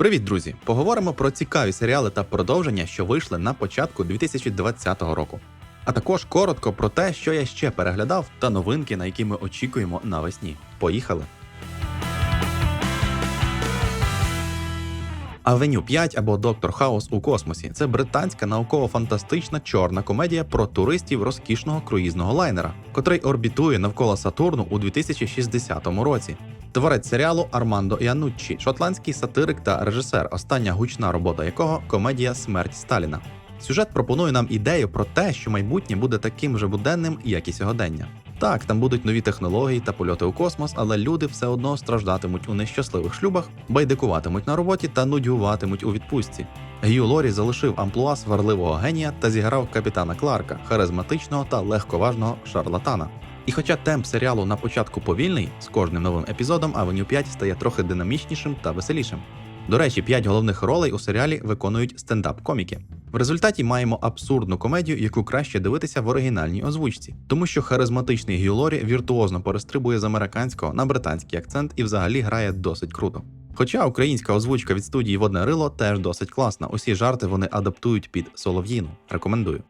Привіт, друзі! Поговоримо про цікаві серіали та продовження, що вийшли на початку 2020 року. А також коротко про те, що я ще переглядав, та новинки, на які ми очікуємо навесні. Поїхали! Авеню 5 або Доктор Хаус у космосі це британська науково-фантастична чорна комедія про туристів розкішного круїзного лайнера, котрий орбітує навколо Сатурну у 2060 році. Творець серіалу Армандо Іануччі, шотландський сатирик та режисер, остання гучна робота якого комедія Смерть Сталіна. Сюжет пропонує нам ідею про те, що майбутнє буде таким же буденним, як і сьогодення. Так, там будуть нові технології та польоти у космос, але люди все одно страждатимуть у нещасливих шлюбах, байдикуватимуть на роботі та нудьгуватимуть у відпустці. Гью Лорі залишив амплуа сварливого генія та зіграв капітана Кларка, харизматичного та легковажного шарлатана. І хоча темп серіалу на початку повільний, з кожним новим епізодом Авеню 5 стає трохи динамічнішим та веселішим. До речі, п'ять головних ролей у серіалі виконують стендап-коміки. В результаті маємо абсурдну комедію, яку краще дивитися в оригінальній озвучці, тому що харизматичний Гью Лорі віртуозно перестрибує з американського на британський акцент і взагалі грає досить круто. Хоча українська озвучка від студії Водне рило теж досить класна. Усі жарти вони адаптують під Солов'їну. Рекомендую.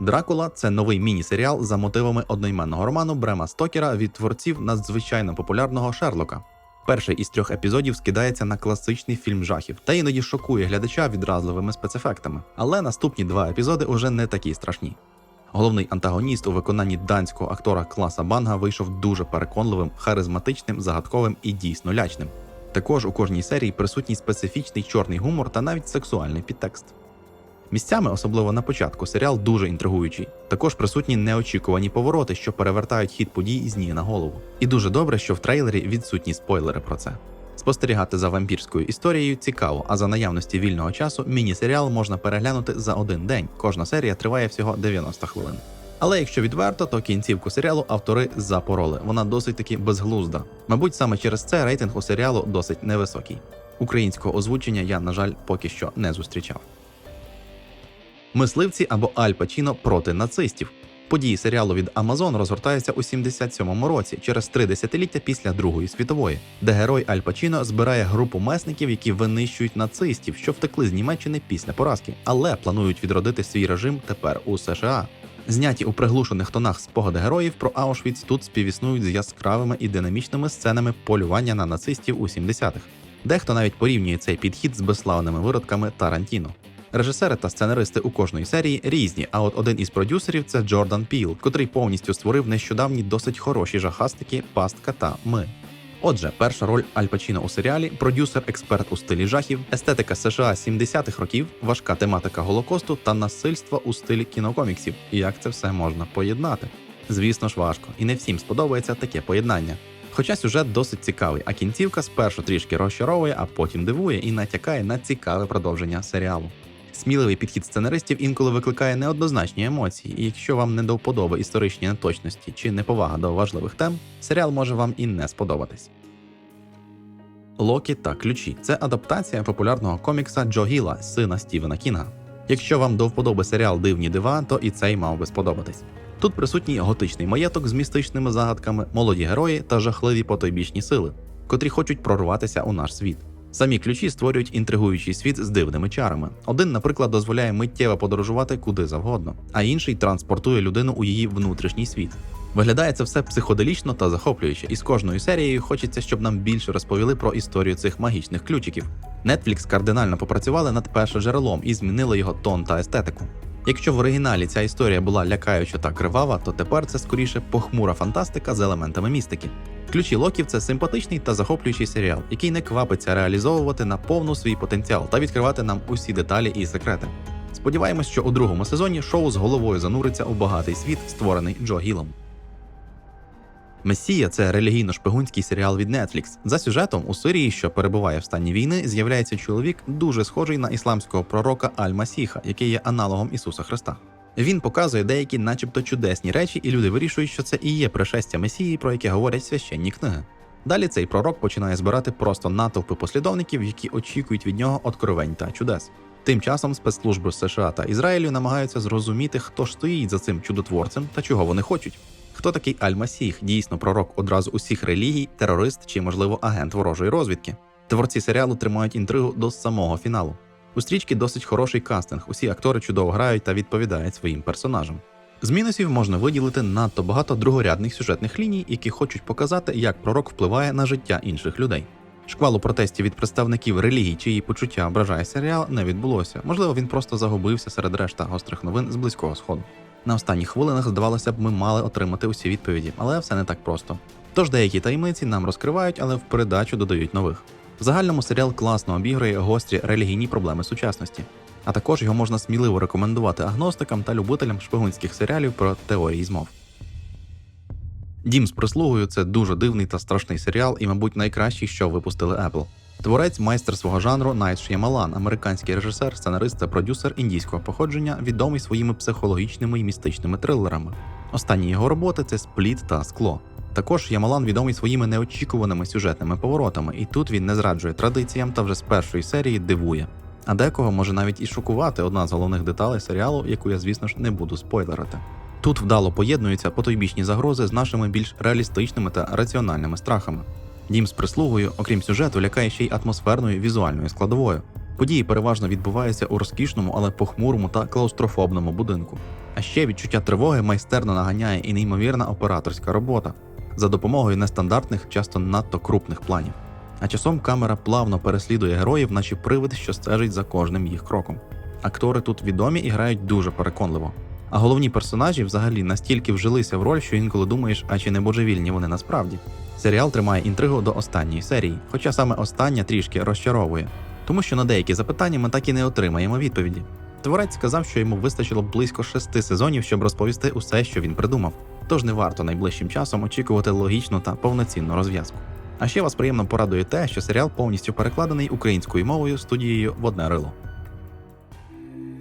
Дракула це новий міні-серіал за мотивами одноіменного роману Брема Стокера від творців надзвичайно популярного Шерлока. Перший із трьох епізодів скидається на класичний фільм жахів та іноді шокує глядача відразливими спецефектами. Але наступні два епізоди уже не такі страшні. Головний антагоніст у виконанні данського актора Класа Банга вийшов дуже переконливим, харизматичним, загадковим і дійсно лячним. Також у кожній серії присутній специфічний чорний гумор та навіть сексуальний підтекст. Місцями, особливо на початку, серіал дуже інтригуючий. Також присутні неочікувані повороти, що перевертають хід подій з ніг на голову. І дуже добре, що в трейлері відсутні спойлери про це. Спостерігати за вампірською історією цікаво, а за наявності вільного часу міні-серіал можна переглянути за один день. Кожна серія триває всього 90 хвилин. Але якщо відверто, то кінцівку серіалу автори запороли. Вона досить таки безглузда. Мабуть, саме через це рейтинг у серіалу досить невисокий. Українського озвучення я, на жаль, поки що не зустрічав. Мисливці або Аль Пачіно проти нацистів. Події серіалу від Амазон розгортаються у 77-му році, через три десятиліття після Другої світової, де герой Аль Пачіно збирає групу месників, які винищують нацистів, що втекли з Німеччини після поразки, але планують відродити свій режим тепер у США. Зняті у приглушених тонах спогади героїв про Аушвіц тут співіснують з яскравими і динамічними сценами полювання на нацистів у 70-х. Дехто навіть порівнює цей підхід з безславними виродками Тарантіно. Режисери та сценаристи у кожної серії різні, а от один із продюсерів це Джордан Піл, котрий повністю створив нещодавні досить хороші жахастики, пастка та ми. Отже, перша роль Аль Пачіно у серіалі, продюсер-експерт у стилі жахів, естетика США 70-х років, важка тематика голокосту та насильства у стилі кінокоміксів. Як це все можна поєднати? Звісно ж, важко, і не всім сподобається таке поєднання. Хоча сюжет досить цікавий, а кінцівка спершу трішки розчаровує, а потім дивує і натякає на цікаве продовження серіалу. Сміливий підхід сценаристів інколи викликає неоднозначні емоції, і якщо вам не до вподоби історичні неточності чи неповага до важливих тем, серіал може вам і не сподобатись. Локі та ключі це адаптація популярного комікса Джо Гіла, сина Стівена Кінга. Якщо вам до вподоби серіал Дивні дива, то і цей мав би сподобатись. Тут присутній готичний маєток з містичними загадками, молоді герої та жахливі потойбічні сили, котрі хочуть прорватися у наш світ. Самі ключі створюють інтригуючий світ з дивними чарами. Один, наприклад, дозволяє миттєво подорожувати куди завгодно, а інший транспортує людину у її внутрішній світ. Виглядає це все психоделічно та захоплююче, і з кожною серією хочеться, щоб нам більше розповіли про історію цих магічних ключиків. Netflix кардинально попрацювали над першим джерелом і змінили його тон та естетику. Якщо в оригіналі ця історія була лякаюча та кривава, то тепер це скоріше похмура фантастика з елементами містики. Ключі Локів це симпатичний та захоплюючий серіал, який не квапиться реалізовувати на повну свій потенціал та відкривати нам усі деталі і секрети. Сподіваємось, що у другому сезоні шоу з головою зануриться у багатий світ, створений Джо Гілом. Месія це релігійно-шпигунський серіал від Netflix. За сюжетом у Сирії, що перебуває в стані війни, з'являється чоловік, дуже схожий на ісламського пророка Аль-Масіха, який є аналогом Ісуса Христа. Він показує деякі, начебто, чудесні речі, і люди вирішують, що це і є пришестя Месії, про яке говорять священні книги. Далі цей пророк починає збирати просто натовпи послідовників, які очікують від нього откровень та чудес. Тим часом спецслужби США та Ізраїлю намагаються зрозуміти, хто ж стоїть за цим чудотворцем та чого вони хочуть. Хто такий Аль-Масіх, дійсно пророк одразу усіх релігій, терорист чи, можливо, агент ворожої розвідки? Творці серіалу тримають інтригу до самого фіналу. У стрічки досить хороший кастинг, усі актори чудово грають та відповідають своїм персонажам. З мінусів можна виділити надто багато другорядних сюжетних ліній, які хочуть показати, як пророк впливає на життя інших людей. Шквалу протестів від представників релігій, чиї почуття ображає серіал, не відбулося. Можливо, він просто загубився серед решта гострих новин з близького сходу. На останніх хвилинах, здавалося б, ми мали отримати усі відповіді, але все не так просто. Тож деякі таємниці нам розкривають, але в передачу додають нових. В загальному серіал класно обігрує гострі релігійні проблеми сучасності. А також його можна сміливо рекомендувати агностикам та любителям шпигунських серіалів про теорії змов. Дім з прислугою це дуже дивний та страшний серіал, і, мабуть, найкращий, що випустили Apple. Творець майстер свого жанру Найт Ш'ямалан, американський режисер, сценарист та продюсер індійського походження, відомий своїми психологічними і містичними трилерами. Останні його роботи це спліт та скло. Також Ямалан відомий своїми неочікуваними сюжетними поворотами, і тут він не зраджує традиціям та вже з першої серії дивує. А декого може навіть і шокувати одна з головних деталей серіалу, яку я, звісно ж, не буду спойлерити. Тут вдало поєднуються потойбічні загрози з нашими більш реалістичними та раціональними страхами. Дім з прислугою, окрім сюжету, лякає ще й атмосферною візуальною складовою. Події переважно відбуваються у розкішному, але похмурому та клаустрофобному будинку. А ще відчуття тривоги майстерно наганяє і неймовірна операторська робота за допомогою нестандартних, часто надто крупних планів. А часом камера плавно переслідує героїв, наче привид, що стежить за кожним їх кроком. Актори тут відомі і грають дуже переконливо. А головні персонажі взагалі настільки вжилися в роль, що інколи думаєш, а чи не божевільні вони насправді. Серіал тримає інтригу до останньої серії, хоча саме остання трішки розчаровує, тому що на деякі запитання ми так і не отримаємо відповіді. Творець сказав, що йому вистачило близько шести сезонів, щоб розповісти усе, що він придумав. Тож не варто найближчим часом очікувати логічну та повноцінну розв'язку. А ще вас приємно порадує те, що серіал повністю перекладений українською мовою студією в одне рило.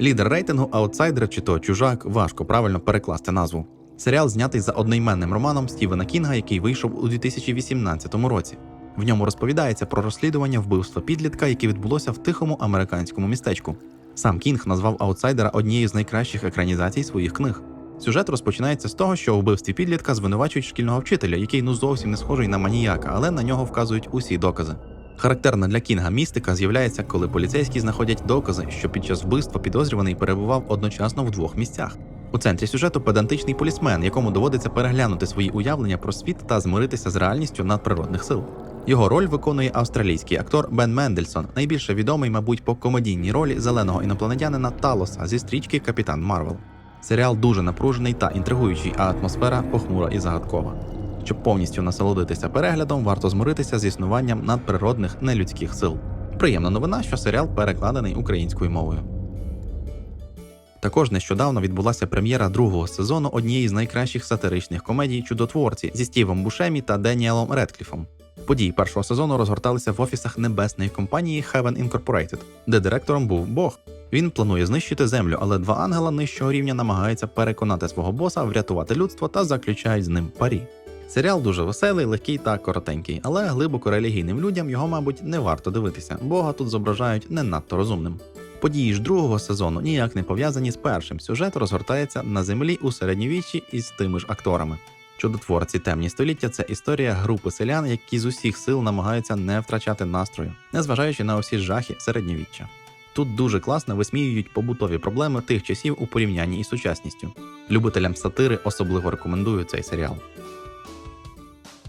Лідер рейтингу аутсайдер чи то чужак важко правильно перекласти назву. Серіал знятий за одноіменним романом Стівена Кінга, який вийшов у 2018 році. В ньому розповідається про розслідування вбивства підлітка, яке відбулося в тихому американському містечку. Сам Кінг назвав аутсайдера однією з найкращих екранізацій своїх книг. Сюжет розпочинається з того, що у вбивстві підлітка звинувачують шкільного вчителя, який ну зовсім не схожий на маніяка, але на нього вказують усі докази. Характерна для Кінга містика з'являється, коли поліцейські знаходять докази, що під час вбивства підозрюваний перебував одночасно в двох місцях. У центрі сюжету педантичний полісмен, якому доводиться переглянути свої уявлення про світ та змиритися з реальністю надприродних сил. Його роль виконує австралійський актор Бен Мендельсон, найбільше відомий, мабуть, по комедійній ролі зеленого інопланетянина Талоса зі стрічки Капітан Марвел. Серіал дуже напружений та інтригуючий, а атмосфера похмура і загадкова. Щоб повністю насолодитися переглядом, варто змиритися з існуванням надприродних нелюдських сил. Приємна новина, що серіал перекладений українською мовою. Також нещодавно відбулася прем'єра другого сезону однієї з найкращих сатиричних комедій Чудотворці зі Стівом Бушемі та Деніелом Редкліфом. Події першого сезону розгорталися в офісах небесної компанії Heaven Incorporated, де директором був Бог. Він планує знищити землю, але два ангела нижчого рівня намагаються переконати свого боса врятувати людство та заключають з ним парі. Серіал дуже веселий, легкий та коротенький, але глибоко релігійним людям його, мабуть, не варто дивитися. Бога тут зображають не надто розумним. Події ж другого сезону ніяк не пов'язані з першим. Сюжет розгортається на землі у середньовіччі із тими ж акторами. Чудотворці темні століття це історія групи селян, які з усіх сил намагаються не втрачати настрою, незважаючи на усі жахи середньовіччя. Тут дуже класно висміюють побутові проблеми тих часів у порівнянні із сучасністю. Любителям сатири особливо рекомендую цей серіал.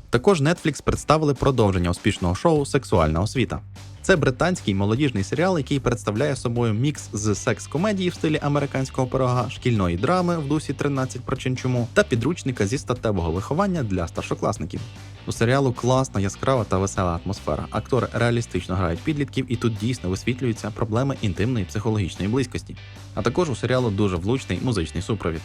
Також Netflix представили продовження успішного шоу Сексуальна освіта. Це британський молодіжний серіал, який представляє собою мікс з секс-комедії в стилі американського пирога, шкільної драми в дусі 13 причин чому та підручника зі статевого виховання для старшокласників. У серіалу класна, яскрава та весела атмосфера. Актори реалістично грають підлітків, і тут дійсно висвітлюються проблеми інтимної психологічної близькості. А також у серіалу дуже влучний музичний супровід.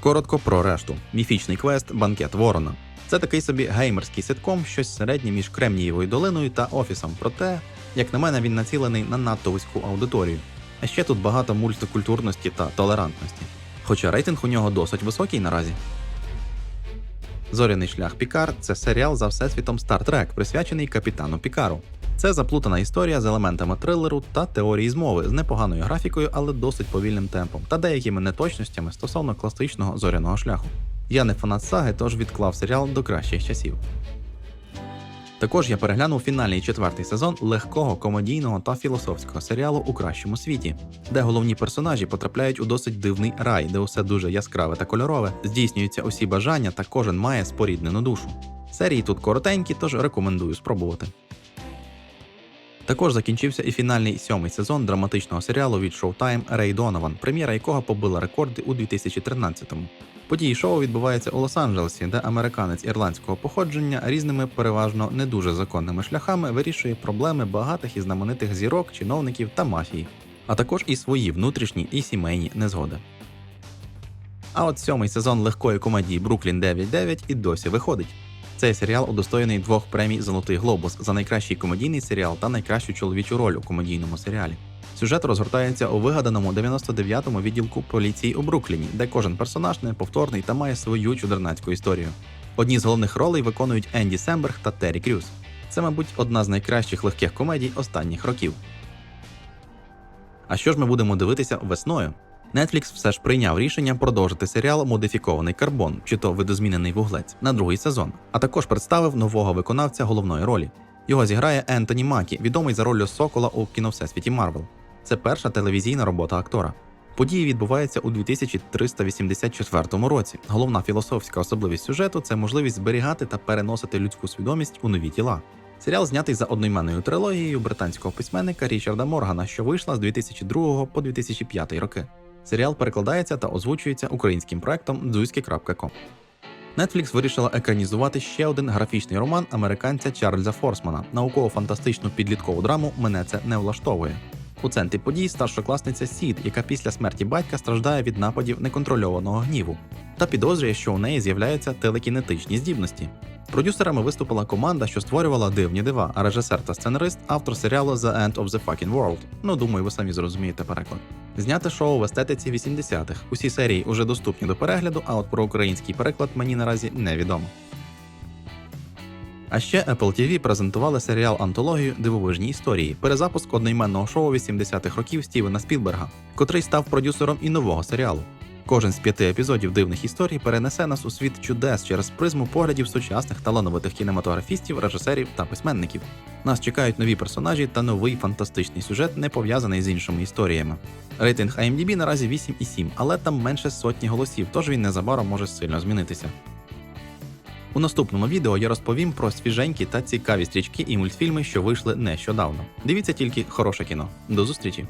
Коротко про решту: міфічний квест Банкет Ворона. Це такий собі геймерський ситком, щось середнє між Кремнієвою долиною та офісом. Проте, як на мене, він націлений на надто вузьку аудиторію. А ще тут багато мультикультурності та толерантності. Хоча рейтинг у нього досить високий наразі. Зоряний шлях Пікар це серіал за всесвітом Star Trek, присвячений капітану Пікару. Це заплутана історія з елементами трилеру та теорії змови з непоганою графікою, але досить повільним темпом та деякими неточностями стосовно класичного зоряного шляху. Я не фанат саги, тож відклав серіал до кращих часів. Також я переглянув фінальний четвертий сезон легкого комедійного та філософського серіалу у кращому світі, де головні персонажі потрапляють у досить дивний рай, де усе дуже яскраве та кольорове, здійснюються усі бажання та кожен має споріднену душу. Серії тут коротенькі, тож рекомендую спробувати. Також закінчився і фінальний сьомий сезон драматичного серіалу від Showtime Рей Донован, прем'єра якого побила рекорди у 2013-му. Події шоу відбуваються у Лос-Анджелесі, де американець ірландського походження різними переважно не дуже законними шляхами вирішує проблеми багатих і знаменитих зірок, чиновників та мафії, а також і свої внутрішні і сімейні незгоди. А от сьомий сезон легкої комедії Бруклін 9.9 і досі виходить. Цей серіал удостоєний двох премій Золотий Глобус за найкращий комедійний серіал та найкращу чоловічу роль у комедійному серіалі. Сюжет розгортається у вигаданому 99-му відділку поліції у Брукліні, де кожен персонаж неповторний та має свою чудернацьку історію. Одні з головних ролей виконують Енді Семберг та Террі Крюс. Це, мабуть, одна з найкращих легких комедій останніх років. А що ж ми будемо дивитися весною? Netflix все ж прийняв рішення продовжити серіал Модифікований карбон, чи то видозмінений вуглець, на другий сезон, а також представив нового виконавця головної ролі. Його зіграє Ентоні Макі, відомий за роллю Сокола у кіновсесвіті Марвел. Це перша телевізійна робота актора. Події відбуваються у 2384 році. Головна філософська особливість сюжету це можливість зберігати та переносити людську свідомість у нові тіла. Серіал знятий за одноіменною трилогією британського письменника Річарда Моргана, що вийшла з 2002 по 2005 роки. Серіал перекладається та озвучується українським проектом дзуйське.ком. Netflix вирішила екранізувати ще один графічний роман американця Чарльза Форсмана, науково-фантастичну підліткову драму Мене це не влаштовує. У центрі подій старшокласниця Сід, яка після смерті батька страждає від нападів неконтрольованого гніву, та підозрює, що у неї з'являються телекінетичні здібності. Продюсерами виступила команда, що створювала дивні дива, а режисер та сценарист автор серіалу The End of the Fucking World. Ну, думаю, ви самі зрозумієте переклад. Зняте шоу в естетиці 80-х. Усі серії вже доступні до перегляду, а от про український переклад мені наразі невідомо. А ще Apple TV презентували серіал антологію Дивовижні історії, перезапуск одноіменного шоу 80-х років Стівена Спілберга, котрий став продюсером і нового серіалу. Кожен з п'яти епізодів дивних історій перенесе нас у світ чудес через призму поглядів сучасних талановитих кінематографістів, режисерів та письменників. Нас чекають нові персонажі та новий фантастичний сюжет, не пов'язаний з іншими історіями. Рейтинг IMDb наразі 8,7, але там менше сотні голосів, тож він незабаром може сильно змінитися. У наступному відео я розповім про свіженькі та цікаві стрічки і мультфільми, що вийшли нещодавно. Дивіться тільки хороше кіно. До зустрічі!